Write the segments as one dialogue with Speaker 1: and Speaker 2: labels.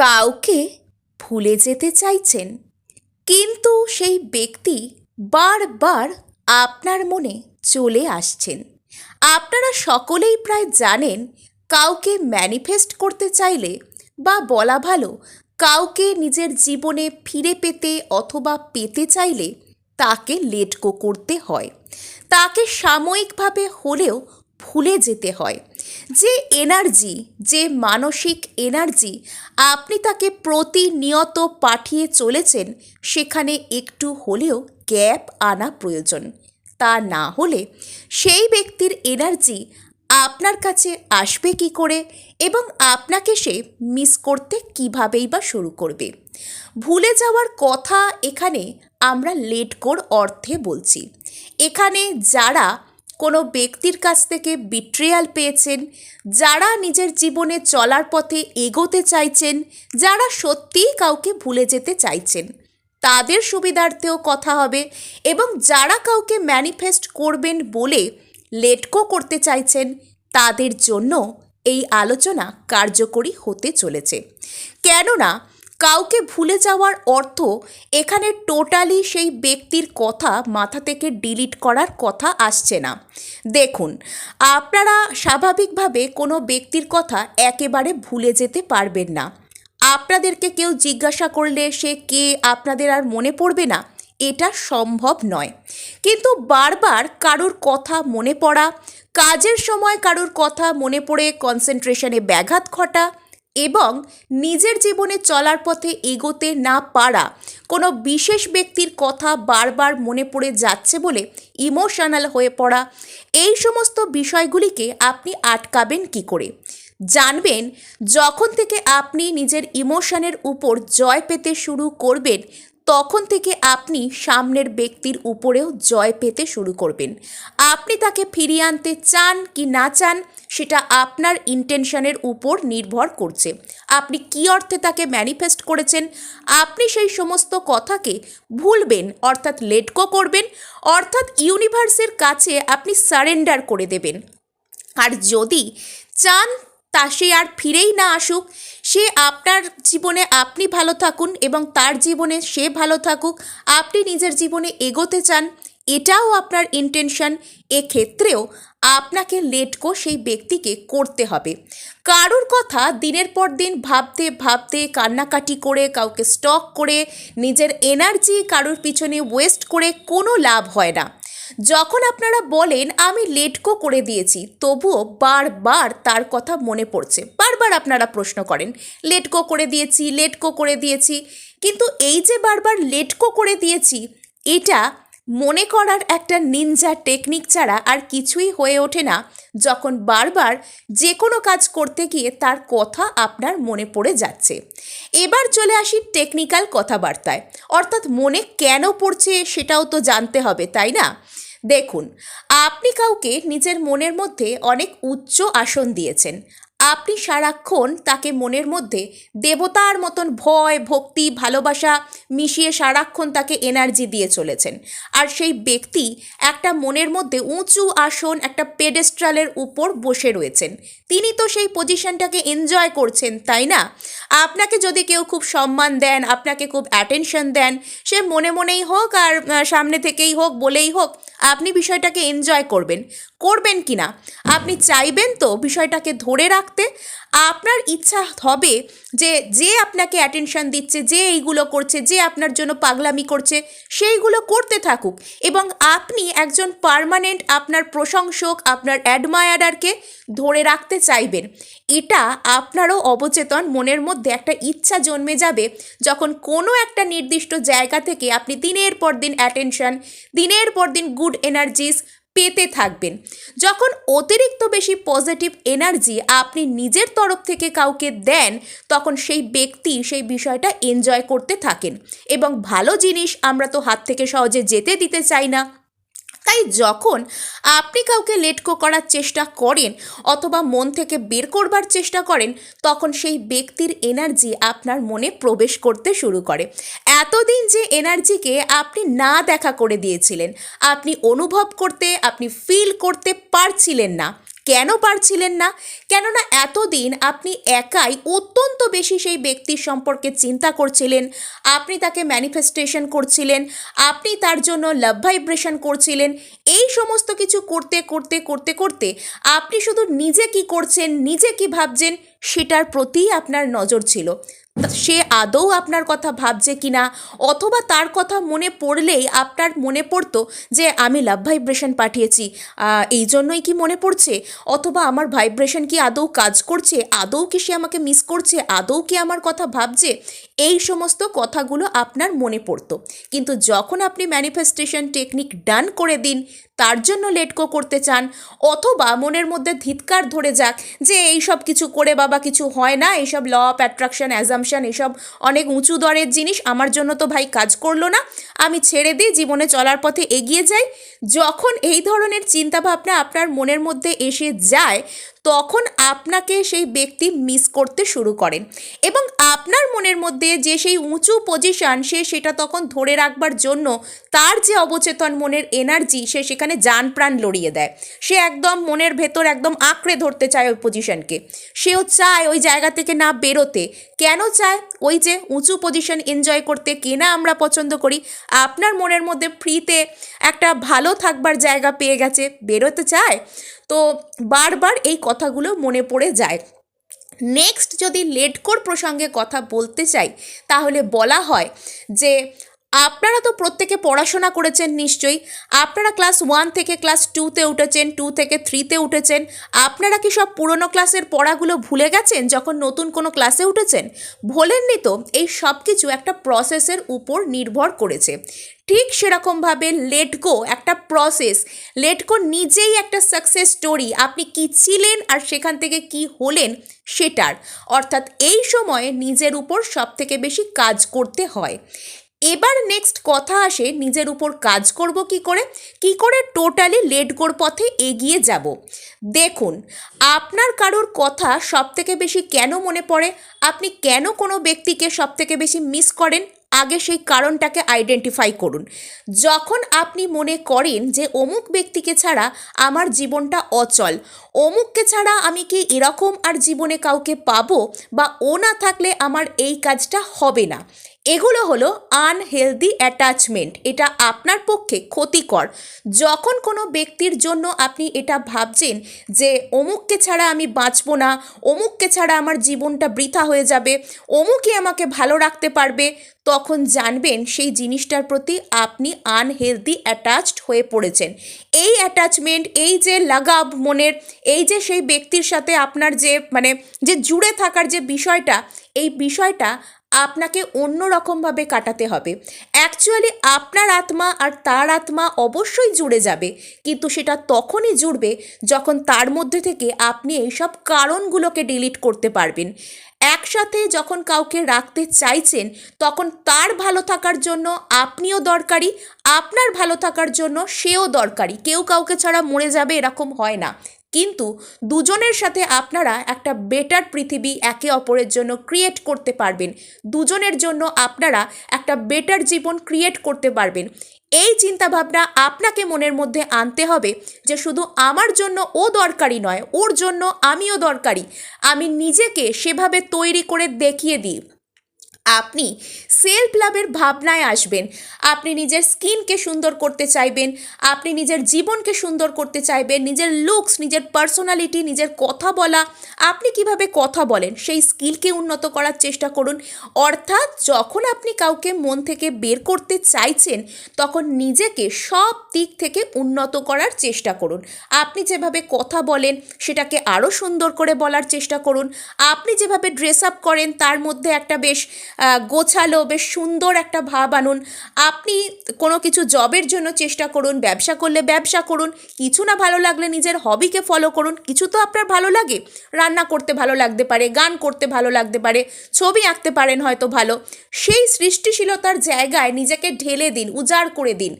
Speaker 1: কাউকে ভুলে যেতে চাইছেন। কিন্তু সেই ব্যক্তি বারবার আপনার মনে চলে আসছেন। আপনারা সকলেই প্রায় জানেন কাউকে ম্যানিফেস্ট করতে চাইলে বা বলা ভালো কাউকে নিজের জীবনে ফিরে পেতে অথবা পেতে চাইলে তাকে লেটকো করতে হয়। তাকে সাময়িকভাবে হলেও ভুলে যেতে হয়। যে এনার্জি যে মানসিক এনার্জি আপনি তাকে প্রতিনিয়ত পাঠিয়ে চলেছেন, সেখানে একটু হলেও গ্যাপ আনা প্রয়োজন। তা না হলে সেই ব্যক্তির এনার্জি আপনার কাছে আসবে কি করে এবং আপনাকে সে মিস করতে কিভাবেই বা শুরু করবে। ভুলে যাওয়ার কথা এখানে আমরা লেট কোর অর্থে বলছি। এখানে যারা কোনো ব্যক্তির কাছ থেকে বিট্রিয়াল পেয়েছেন, যারা নিজের জীবনে চলার পথে এগোতে চাইছেন, যারা সত্যিই কাউকে ভুলে যেতে চাইছেন। তাদের সুবিধার্থেও কথা হবে এবং যারা কাউকে ম্যানিফেস্ট করবেন বলে লেটকো করতে চাইছেন, তাদের জন্য এই আলোচনা কার্যকরী হতে চলেছে। কেননা কাউকে ভুলে যাওয়ার অর্থ এখানে টোটালি সেই ব্যক্তির কথা মাথা থেকে ডিলিট করার কথা আসছে না। দেখুন, আপনারা স্বাভাবিকভাবে কোনো ব্যক্তির কথা একেবারে ভুলে যেতে পারবেন না। আপনাদেরকে কেউ জিজ্ঞাসা করলে সে কে, আপনাদের আর মনে পড়বে না, এটা সম্ভব নয়। কিন্তু বারবার কারুর কথা মনে পড়া, কাজের সময় কারুর কথা মনে পড়ে কনসেন্ট্রেশনে ব্যাঘাত ঘটা এবং নিজের জীবনে চলার পথে এগোতে না পারা কোনো বিশেষ ব্যক্তির কথা বারবার মনে পড়ে যাচ্ছে বলে ইমোশনাল হয়ে পড়া। এই সমস্ত বিষয়গুলিকে আপনি আটকাবেন কি করে? জানবেন, যখন থেকে আপনি নিজের ইমোশনের উপর জয় পেতে শুরু করবেন, তখন থেকে আপনি সামনের ব্যক্তির উপরেও জয় পেতে শুরু করবেন। আপনি তাকে ফিরিয়ে আনতে চান কি না চান সেটা আপনার ইন্টেনশনের উপর নির্ভর করছে। আপনি কী অর্থে তাকে ম্যানিফেস্ট করেছেন? আপনি সেই সমস্ত কথাকে ভুলবেন, অর্থাৎ লেটকো করবেন, অর্থাৎ ইউনিভার্সের কাছে আপনি সারেন্ডার করে দেবেন। আর যদি চান তা সে আর ফিরেই না আসুক, সে আপনার জীবনে আপনি ভালো থাকুন এবং তার জীবনে সে ভালো থাকুক, আপনি নিজের জীবনে এগোতে চান এটাও আপনার ইন্টেনশন এক্ষেত্রেও আপনাকে লেটকো সেই ব্যক্তিকে করতে হবে। কারোর কথা দিনের পর দিন ভাবতে ভাবতে, কান্নাকাটি করে, কাউকে স্টক করে, নিজের এনার্জি কারোর পিছনে ওয়েস্ট করে কোনো লাভ হয় না। যখন আপনারা বলেন, আমি লেটকো করে দিয়েছি, তবুও বারবার তার কথা মনে পড়ছে। বারবার আপনারা প্রশ্ন করেন লেটকো করে দিয়েছি লেটকো করে দিয়েছি। কিন্তু এই যে বারবার লেটকো করে দিয়েছি, এটা মনে করার একটা নিনজা টেকনিক ছাড়া আর কিছুই হয়ে ওঠে না যখন বারবার যে কোনো কাজ করতে গিয়ে তার কথা আপনার মনে পড়ে যাচ্ছে। এবার চলে আসি টেকনিক্যাল কথাবার্তায়। অর্থাৎ মনে কেন পড়ছে সেটাও তো জানতে হবে, তাই না? দেখুন, আপনি কাউকে নিজের মনের মধ্যে অনেক উচ্চ আসন দিয়েছেন। আপনি সারাক্ষণ তাকে মনের মধ্যে দেবতার মতন ভয়, ভক্তি, ভালোবাসা মিশিয়ে সারাক্ষণ তাকে এনার্জি দিয়ে চলেছেন। আর সেই ব্যক্তি একটা মনের মধ্যে উঁচু আসন, একটা পেডেস্ট্রালের উপর বসে রয়েছেন। তিনি তো সেই পজিশনটাকে এনজয় করছেন, তাই না? আপনাকে যদি কেউ খুব সম্মান দেন, আপনাকে খুব অ্যাটেনশন দেন, সে মনে মনেই হোক আর সামনে থেকেই হোক, বলেই হোক, আপনি বিষয়টাকে এনজয় করবেন। করবেন কি না? আপনি চাইবেন তো বিষয়টাকে ধরে রাখতে আপনার ইচ্ছা হবে যে যে আপনাকে অ্যাটেনশন দিচ্ছে, যে এইগুলো করছে, যে আপনার জন্য পাগলামি করছে, সেইগুলো করতে থাকুক এবং আপনি একজন পার্মানেন্ট আপনার প্রশংসক, আপনার অ্যাডমায়ারারকে ধরে রাখতে চাইবেন। এটা আপনারও অবচেতন মনের মধ্যে একটা ইচ্ছা জন্মে যাবে যখন কোনো একটা নির্দিষ্ট জায়গা থেকে আপনি দিনের পর দিন অ্যাটেনশন দিনের পর দিন গুড এনার্জিস পেতে থাকবেন। যখন অতিরিক্ত বেশি পজিটিভ এনার্জি আপনি নিজের তরফ থেকে কাউকে দেন, তখন সেই ব্যক্তি সেই বিষয়টা এনজয় করতে থাকেন। এবং ভালো জিনিস আমরা তো হাত থেকে সহজে যেতে দিতে চাই না। তাই যখন আপনি কাউকে লেটকো করার চেষ্টা করেন অথবা মন থেকে বের করবার চেষ্টা করেন, তখন সেই ব্যক্তির এনার্জি আপনার মনে প্রবেশ করতে শুরু করে। এতদিন যে এনার্জিকে আপনি না দেখা করে দিয়েছিলেন, আপনি অনুভব করতে, আপনি ফিল করতে পারছিলেন না। কেন পারছিলেন না? কেননা এতদিন আপনি একাই অত্যন্ত বেশি সেই ব্যক্তির সম্পর্কে চিন্তা করছিলেন, আপনি তাকে ম্যানিফেস্টেশন করছিলেন, আপনি তার জন্য লাভ ভাইব্রেশন করছিলেন, এই সমস্ত কিছু করতে করতে করতে করতে আপনি শুধু নিজে কি করছেন, নিজে কি ভাবছেন, সেটার প্রতিই আপনার নজর ছিল। সে আদৌ আপনার কথা ভাবছে কিনা? অথবা তার কথা মনে পড়লেই আপনার মনে পড়তো যে, আমি লাভ ভাইব্রেশন পাঠিয়েছি। এই জন্যই কি মনে পড়ছে? অথবা আমার ভাইব্রেশন কি আদৌ কাজ করছে? আদৌ কি সে আমাকে মিস করছে? আদৌ কি আমার কথা ভাবছে? এই সমস্ত কথাগুলো আপনার মনে পড়তো। কিন্তু যখন আপনি ম্যানিফেস্টেশন টেকনিক ডান করে দিন, তার জন্য লেটকো করতে চান, অথবা মনের মধ্যে ধিৎকার ধরে যাক যে, এই সব কিছু করে বাবা কিছু হয় না এইসব ল অফ অ্যাট্রাকশন অ্যাজামশন এসব অনেক উঁচু দরের জিনিস, আমার জন্য তো ভাই কাজ করল না। আমি ছেড়ে দিই, জীবনে চলার পথে এগিয়ে যাই। যখন এই ধরনের চিন্তাভাবনা আপনার মনের মধ্যে এসে যায় তখন আপনাকে সেই ব্যক্তি মিস করতে শুরু করেন। এবং আপনার মনের মধ্যে যে সেই উঁচু পজিশন সে সেটা তখন ধরে রাখবার জন্য তার যে অবচেতন মনের এনার্জি সে সেখানে যান প্রাণ লড়িয়ে দেয়। সে একদম মনের ভেতর একদম আঁকড়ে ধরতে চায় ওই পজিশনকে সেও চায় ওই জায়গা থেকে না বেরোতে। কেন চায়? ওই যে উঁচু পজিশন এনজয় করতে কে না আমরা পছন্দ করি। আপনার মনের মধ্যে ফ্রিতে একটা ভালো থাকবার জায়গা পেয়ে গেছে। বেরোতে চায়? তো বারবার এই কথাগুলো মনে পড়ে যায়। নেক্সট যদি লেটকোর প্রসঙ্গে কথা বলতে চাই, তাহলে বলা হয় যে আপনারা তো প্রত্যেকে পড়াশোনা করেছেন নিশ্চয়ই। আপনারা ক্লাস ওয়ান থেকে ক্লাস টুতে উঠেছেন, টু থেকে থ্রিতে উঠেছেন। আপনারা কি সব পুরনো ক্লাসের পড়াগুলো ভুলে গেছেন যখন নতুন কোনো ক্লাসে উঠেছেন? ভোলেননি তো, এই সব কিছু একটা প্রসেসের উপর নির্ভর করেছে। ঠিক সেরকমভাবে লেটগো একটা প্রসেস লেটগো নিজেই একটা সাকসেস স্টোরি আপনি কি ছিলেন আর সেখান থেকে কি হলেন সেটার। অর্থাৎ এই সময়ে নিজের উপর সব থেকে বেশি কাজ করতে হয়। এবার নেক্সট কথা আসে, নিজের উপর কাজ করব কি করে? কি করে টোটালি লেটগোর পথে এগিয়ে যাব? দেখুন, আপনার কারোর কথা সব থেকে বেশি কেন মনে পড়ে? আপনি কেন কোনো ব্যক্তিকে সব থেকে বেশি মিস করেন? আগে সেই কারণটাকে আইডেন্টিফাই করুন। যখন আপনি মনে করেন যে অমুক ব্যক্তিকে ছাড়া আমার জীবনটা অচল, অমুককে ছাড়া আমি কি এরকম আর জীবনে কাউকে পাবো বা ও না থাকলে আমার এই কাজটা হবে না এগুলো হলো আনহেলদি অ্যাটাচমেন্ট এটা আপনার পক্ষে ক্ষতিকর। যখন কোনো ব্যক্তির জন্য আপনি এটা ভাবছেন যে অমুককে ছাড়া আমি বাঁচবো না, অমুককে ছাড়া আমার জীবনটা বৃথা হয়ে যাবে, অমুকই আমাকে ভালো রাখতে পারবে, তখন জানবেন সেই জিনিসটার প্রতি আপনি আনহেলদি অ্যাটাচড হয়ে পড়েছেন। এই অ্যাটাচমেন্ট এই যে লাগাব মনের, এই যে সেই ব্যক্তির সাথে আপনার যে মানে যে জুড়ে থাকার যে বিষয়টা, এই বিষয়টা আপনাকে অন্য রকমভাবে কাটাতে হবে। অ্যাকচুয়ালি আপনার আত্মা আর তার আত্মা অবশ্যই জুড়ে যাবে। কিন্তু সেটা তখনই জুড়বে যখন তার মধ্যে থেকে আপনি এইসব কারণগুলোকে ডিলিট করতে পারবেন। একসাথে যখন কাউকে রাখতে চাইছেন, তখন তার ভালো থাকার জন্য আপনিও দরকারি, আপনার ভালো থাকার জন্য সেও দরকারি। কেউ কাউকে ছাড়া মরে যাবে এরকম হয় না। কিন্তু দুজনের সাথে আপনারা একটা বেটার পৃথিবী একে অপরের জন্য ক্রিয়েট করতে পারবেন। দুজনের জন্য আপনারা একটা বেটার জীবন ক্রিয়েট করতে পারবেন। এই চিন্তাভাবনা আপনাকে মনের মধ্যে আনতে হবে যে শুধু আমার জন্য ও দরকারি নয়, ওর জন্য আমিও দরকারি। আমি নিজেকে সেভাবে তৈরি করে দেখিয়ে দিই। আপনি সেলফ লাভের ভাবনায় আসবেন। আপনি নিজের স্কিনকে সুন্দর করতে চাইবেন, আপনি নিজের জীবনকে সুন্দর করতে চাইবেন, নিজের লুকস নিজের পার্সোনালিটি নিজের কথা বলা। আপনি কীভাবে কথা বলেন, সেই স্কিলকে উন্নত করার চেষ্টা করুন। অর্থাৎ যখন আপনি কাউকে মন থেকে বের করতে চাইছেন, তখন নিজেকে সব দিক থেকে উন্নত করার চেষ্টা করুন। আপনি যেভাবে কথা বলেন, সেটাকে আরও সুন্দর করে বলার চেষ্টা করুন। আপনি যেভাবে ড্রেস আপ করেন, তার মধ্যে একটা বেশ গোছালো, বেশ সুন্দর একটা ভাব আনুন। আপনি কোনো কিছু জবের জন্য চেষ্টা করুন, ব্যবসা করলে ব্যবসা করুন, কিছু না ভালো লাগলে নিজের হবিকে ফলো করুন, কিছু তো আপনার ভালো লাগে। রান্না করতে ভালো লাগতে পারে, গান করতে ভালো লাগতে পারে, ছবি আঁকতে পারেন হয়তো ভালো। সেই সৃষ্টিশীলতার জায়গায় নিজেকে ঢেলে দিন, উজাড় করে দিন।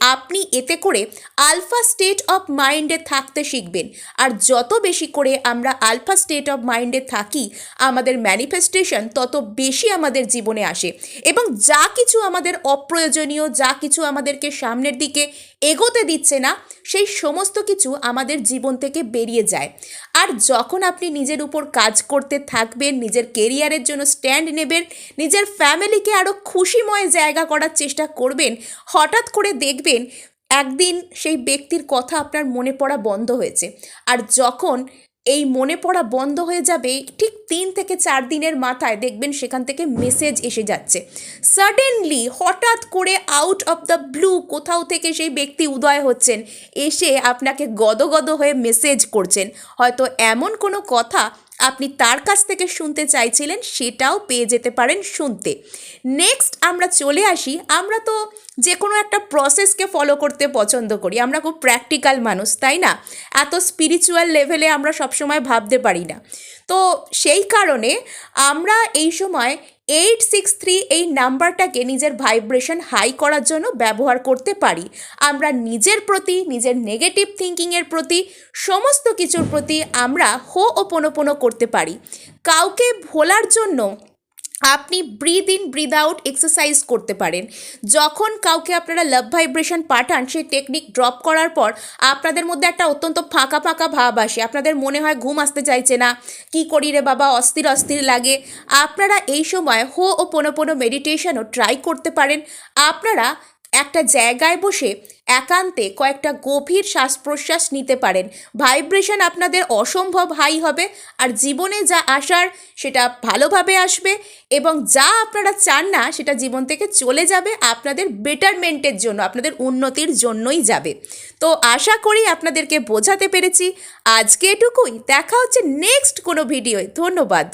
Speaker 1: আপনি এতে করে আলফা স্টেট অফ মাইন্ডে থাকতে শিখবেন। আর যত বেশি করে আমরা আলফা স্টেট অফ মাইন্ডে থাকি, আমাদের ম্যানিফেস্টেশন তত বেশি আমাদের জীবনে আসে। এবং যা কিছু আমাদের অপ্রয়োজনীয়, যা কিছু আমাদেরকে সামনের দিকে এগোতে দিচ্ছে না সেই সমস্ত কিছু আমাদের জীবন থেকে বেরিয়ে যায়। আর যখন আপনি নিজের উপর কাজ করতে থাকবেন, নিজের কেরিয়ারের জন্য স্ট্যান্ড নেবেন, নিজের ফ্যামিলিকে আরও খুশিময় জায়গা করার চেষ্টা করবেন, হঠাৎ করে দেখবেন একদিন সেই ব্যক্তির কথা আপনার মনে পড়া বন্ধ হয়েছে। আর যখন এই মনে পড়া বন্ধ হয়ে যাবে ঠিক তিন থেকে চার দিনের মাথায়। দেখবেন সেখান থেকে মেসেজ এসে যাচ্ছে। সাডেনলি হঠাৎ করে আউট অফ দ্য ব্লু কোথাও থেকে সেই ব্যক্তি উদয় হচ্ছেন, এসে আপনাকে গদগদ হয়ে মেসেজ করছেন। হয়তো এমন কোনো কথা আপনি তার কাছ থেকে শুনতে চাইছিলেন, সেটাও পেয়ে যেতে পারেন শুনতে। নেক্সট আমরা চলে আসি। আমরা তো যে কোনো একটা প্রসেসকে ফলো করতে পছন্দ করি। আমরা খুব প্র্যাকটিক্যাল মানুষ, তাই না? এত স্পিরিচুয়াল লেভেলে আমরা সবসময় ভাবতে পারি না। তো সেই কারণে আমরা এই সময় এইট সিক্স থ্রি এই নাম্বারটাকে নিজের ভাইব্রেশন হাই করার জন্য ব্যবহার করতে পারি। আমরা নিজের প্রতি, নিজের নেগেটিভ থিঙ্কিংয়ের প্রতি, সমস্ত কিছুর প্রতি আমরা হো ওপনোপনো করতে পারি। কাউকে ভোলার জন্য আপনি breathe in breathe out exercise করতে পারেন। যখন কাউকে আপনারা লাভ ভাইব্রেশন পাঠান, সেই টেকনিক ড্রপ করার পর আপনাদের মধ্যে একটা অত্যন্ত ফাঁকা ফাঁকা ভাব আসে। আপনাদের মনে হয় ঘুম আসতে চাইছে না। কি করি রে বাবা? অস্থির অস্থির লাগে। আপনারা এই সময় হো ও পোনো পোনো মেডিটেশনও ট্রাই করতে পারেন। আপনারা একটা জায়গায় বসে একান্তে কয়েকটা গভীর শ্বাস প্রশ্বাস নিতে পারেন। ভাইব্রেশন আপনাদের অসম্ভব হাই হবে আর জীবনে যা আসার সেটা ভালোভাবে আসবে এবং যা আপনারা চান না সেটা জীবন থেকে চলে যাবে আপনাদের বেটারমেন্টের জন্য, আপনাদের উন্নতির জন্যই যাবে। তো আশা করি আপনাদেরকে বোঝাতে পেরেছি। আজকে এটুকুই। দেখা হচ্ছে নেক্সট কোনো ভিডিওয়। ধন্যবাদ।